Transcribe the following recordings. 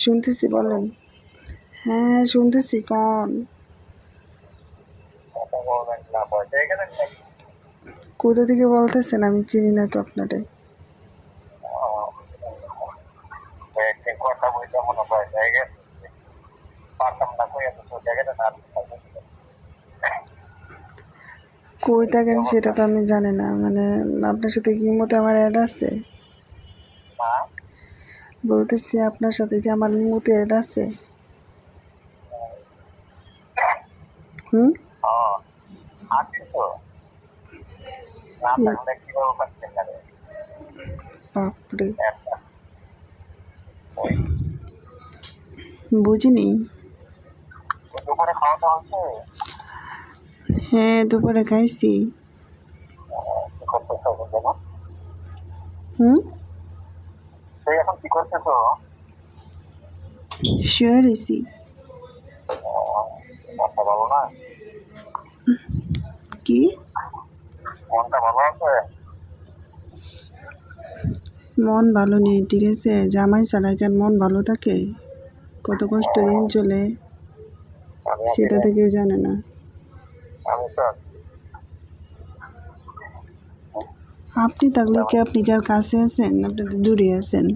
শুনতেছি বলেন। হ্যাঁ শুনতেছি কন। কথা থেকে বলতেছেন? আমি চিনি না তো আপনারে। কই থাকেন সেটা তো আমি জানি না। মানে আপনার সাথে কি মতো আমার অ্যাড আছে? বলতেছি আপনার সাথে কি আমার মতো অ্যাড আছে? হুম? বাপরে। বুঝিনি। হ্যাঁ দুপুরে খাইছি। হুম? তুই এখন কি না কি? মনটা ভালো আছে মন ভালো নেই, ঠিক আছে? জামাই ছাড়া কেন মন ভালো থাকে? কত কষ্ট দিন চলে। সেটা তো কেউ জানে না। আপনি থাকলে কি আপনি কার কাছে আছেন? আপনি দূরে আছেন।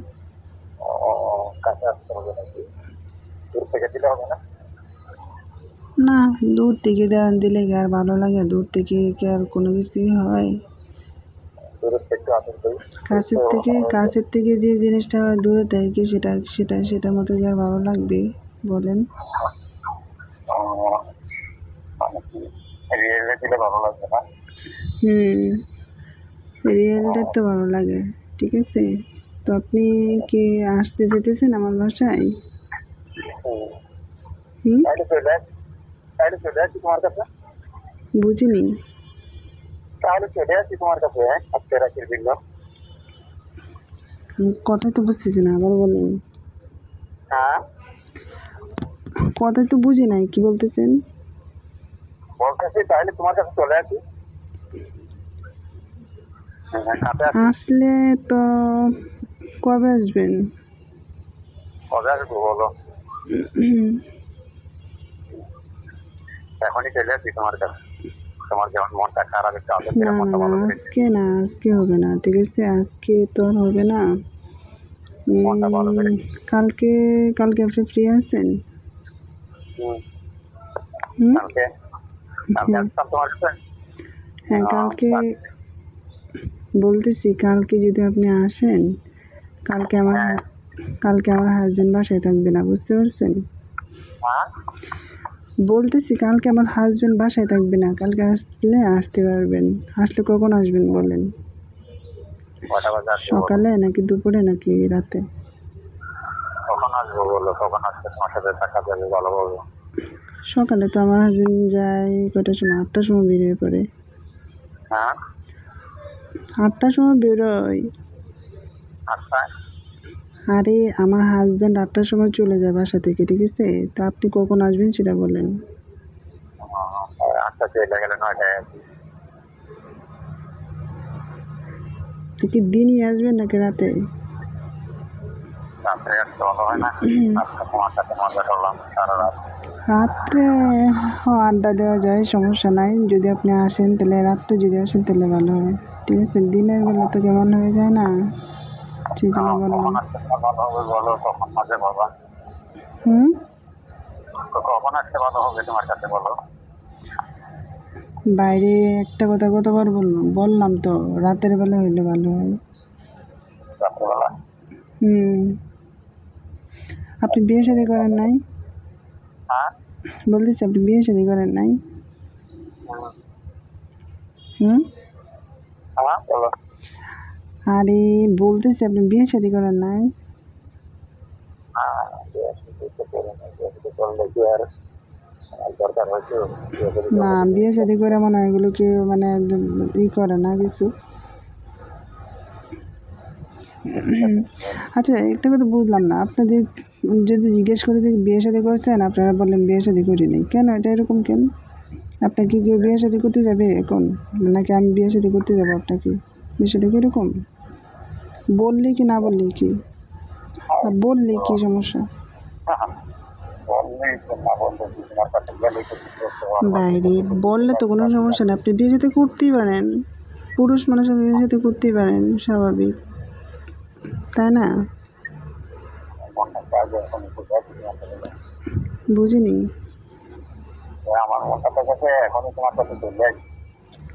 আসতে হবে নাকি? দূর থেকে দিলে হবে না? না দূর থেকে দিলে কি আর ভালো লাগে? দূর থেকে কি আর কোনো কিছুই হয়? কাছের থেকে কাছের থেকে যে জিনিসটা দূরে থেকে সেটা সেটা সেটার মতো কি আর ভালো লাগবে? বলেন। মানে না? হুম রিয়েলটা তো ভালো লাগে ঠিক আছে? তো আপনি কি আসতে যেতেছেন আমার বাসায়? বুঝিনি। কথাই তো বুঝতেছি না, আবার বলেন। কথাই তো বুঝি নাই, কি বলতেছেন? বলতেছি তাহলে তোমার কাছে চলে আসি আসি আসলে তো কবে আসবেন? কবে আসব বলো? এখনই চলে আসি তোমার কাছে। তোমার যেমন মনটা খারাপ একটু আজকে না আজকে হবে না ঠিক আছে? আজকে তো আর হবে না। কালকে কালকে আপনি ফ্রি আছেন? হ্যাঁ। কালকে কালকে। বলতেছি কালকে যদি আপনি আসেন কালকে আমার। কালকে আমার হাজবেন্ড বাসায় থাকবে না বুঝতে পারছেন? বলতেছি কালকে আমার হাজবেন্ড বাসায় থাকবে না কালকে আসলে আসতে পারবেন। আসলে কখন আসবেন বলেন? সকালে নাকি দুপুরে নাকি রাতে? কখন আসব বলো? কখন আসতে তোমার সাথে দেখা যাবে ভালো বলো। সকালে তো আমার হাজবেন্ড যায় কটার সময়? আটটার সময় বেরিয়ে পড়ে। হ্যাঁ? আটটার সময় বেরোয় আরে আমার হাজবেন্ড আটটার সময় চলে যায় বাসা থেকে ঠিক আছে? তা আপনি কখন আসবেন সেটা বলেন। আটটা চলে গেলে নয়টায় তো কি দিনই আসবেন নাকি রাত? রাত্রে আড্ডা দেওয়া যায় সমস্যা নাই। যদি আপনি আসেন তাহলে রাত্রে যদি আসেন তাহলে ভালো হয়। ঠিক আছে দিনের বেলা তো কেমন হয়ে যায় না? বললাম ভালো হবে বলো কখন হুম? তো কখন আসতে ভালো হবে তোমার কাছে বলো। বাইরে একটা কথা কতবার বললাম? বললাম তো রাতের বেলা হইলে ভালো হয়। হুম। আপনি বিয়ে শাদি করেন নাই? হ্যাঁ? বলতেছি আপনি বিয়ে শাদি করেন নাই? হুম। আরে বলতেছি আপনি বিয়ে শাদি করেন নাই? না বিয়ে শাদি করে মনে হয় এগুলো কেউ মানে ই করে না কিছু। আচ্ছা একটা কথা বুঝলাম না আপনাদের যদি জিজ্ঞেস করে যে বিয়ে শাদি করছেন আপনারা বললেন বিয়ে শাদি করিনি কেন এটা এরকম কেন? আপনাকে কি কেউ বিয়ে শাদি করতে যাবে এখন? নাকি আমি বিয়ে শাদি করতে যাব আপনাকে? বিষয়টা এরকম? বললে কি না বললি কি? বললে কি সমস্যা? না। বাইরে বললে তো কোনো সমস্যা নেই। আপনি বিয়ে সাথে করতেই পারেন। পুরুষ মানুষ আপনি বিয়ে সাথে করতেই পারেন স্বাভাবিক। তাই না। বুঝিনি।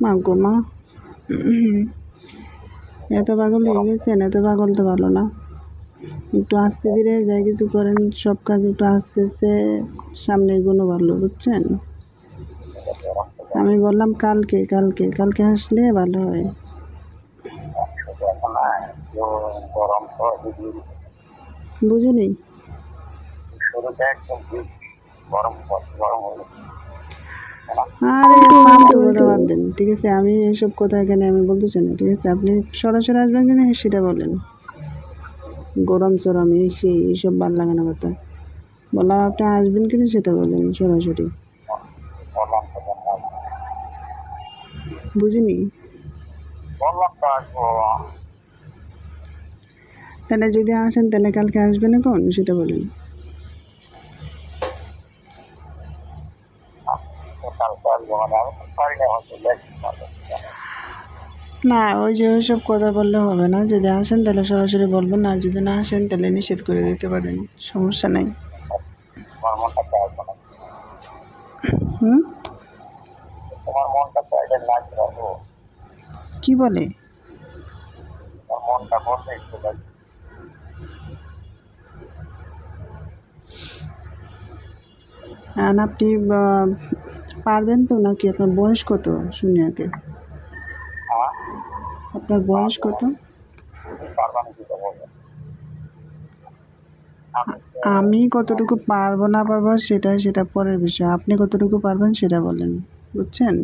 মা গো মা। এত পাগল হয়ে গেছেন, এত পাগল তো ভালো না। একটু আস্তে ধীরে যাই, কিছু করেন, সব কাজ একটু আস্তে আস্তে সামনে এগোনো ভালো বুঝছেন? আমি বললাম, কালকে কালকে কালকে আসলে ভালো হয়। বুঝিনি হয়ে গেছে। আরে ফালতু কথা বাদ দেন ঠিক আছে আমি এইসব কথা এখানে আমি বলতে চাই না ঠিক আছে? আপনি সরাসরি আসবেন কিনা সেটা বলেন। গরম চরম এই সেই এইসব ভালো লাগে না কথা। বললাম আপনি আসবেন কিনা সেটা বলেন সরাসরি? বুঝিনি? তাহলে যদি আসেন তাহলে কালকে আসবেন এখন? সেটা বলেন। না, ওই যে ওইসব কথা বললে হবে না। যদি আসেন তাহলে সরাসরি বলবেন না যদি না আসেন তাহলে নিষেধ করে দিতে পারেন, সমস্যা নাই। কি বলে? আপনি পারবেন তো নাকি? আপনার বয়স কত? শুনি আগে। আপনার বয়স কত? আমি কতটুকু পারব না পারব সেটা সেটা পরের বিষয়। আপনি কতটুকু পারবেন সেটা বলেন, বুঝছেন?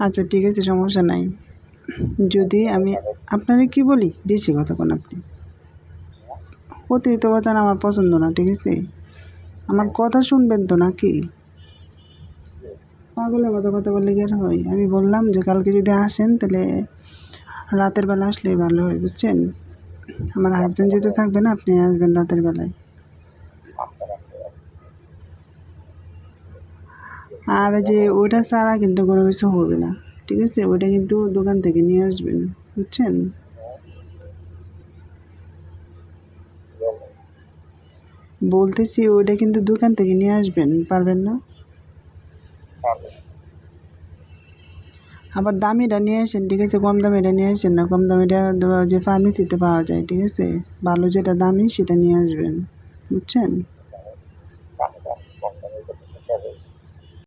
আচ্ছা ঠিক আছে, সমস্যা নাই। যদি আমি, আপনারে কি বলি? বেশি কথা কোন আপনি। অতিরিক্ত কথা আমার পছন্দ না, ঠিক আছে? আমার কথা শুনবেন তো নাকি? পাগলের মতো কথা বললে কি আর হয়? আমি বললাম যে কালকে যদি আসেন, তাহলে রাতের বেলা আসলেই ভালো হয়, বুঝছেন? আমার হাজব্যান্ড যেহেতু থাকবে না আপনি আসবেন রাতের বেলায়। আর যে ওটা ছাড়া কিন্তু কোনো কিছু হবে না, ঠিক আছে? ওটা কিন্তু দোকান থেকে নিয়ে আসবেন, বুঝছেন? বলতেছি ওটা কিন্তু দোকান থেকে নিয়ে আসবেন পারবেন না? আবার দামিটা নিয়ে আসেন ঠিক আছে? কম দামিটা নিয়ে আসেন না কম দামিটা যে ফার্মেসিতে পাওয়া যায় ঠিক আছে? ভালো যেটা দামি সেটা নিয়ে আসবেন বুঝছেন?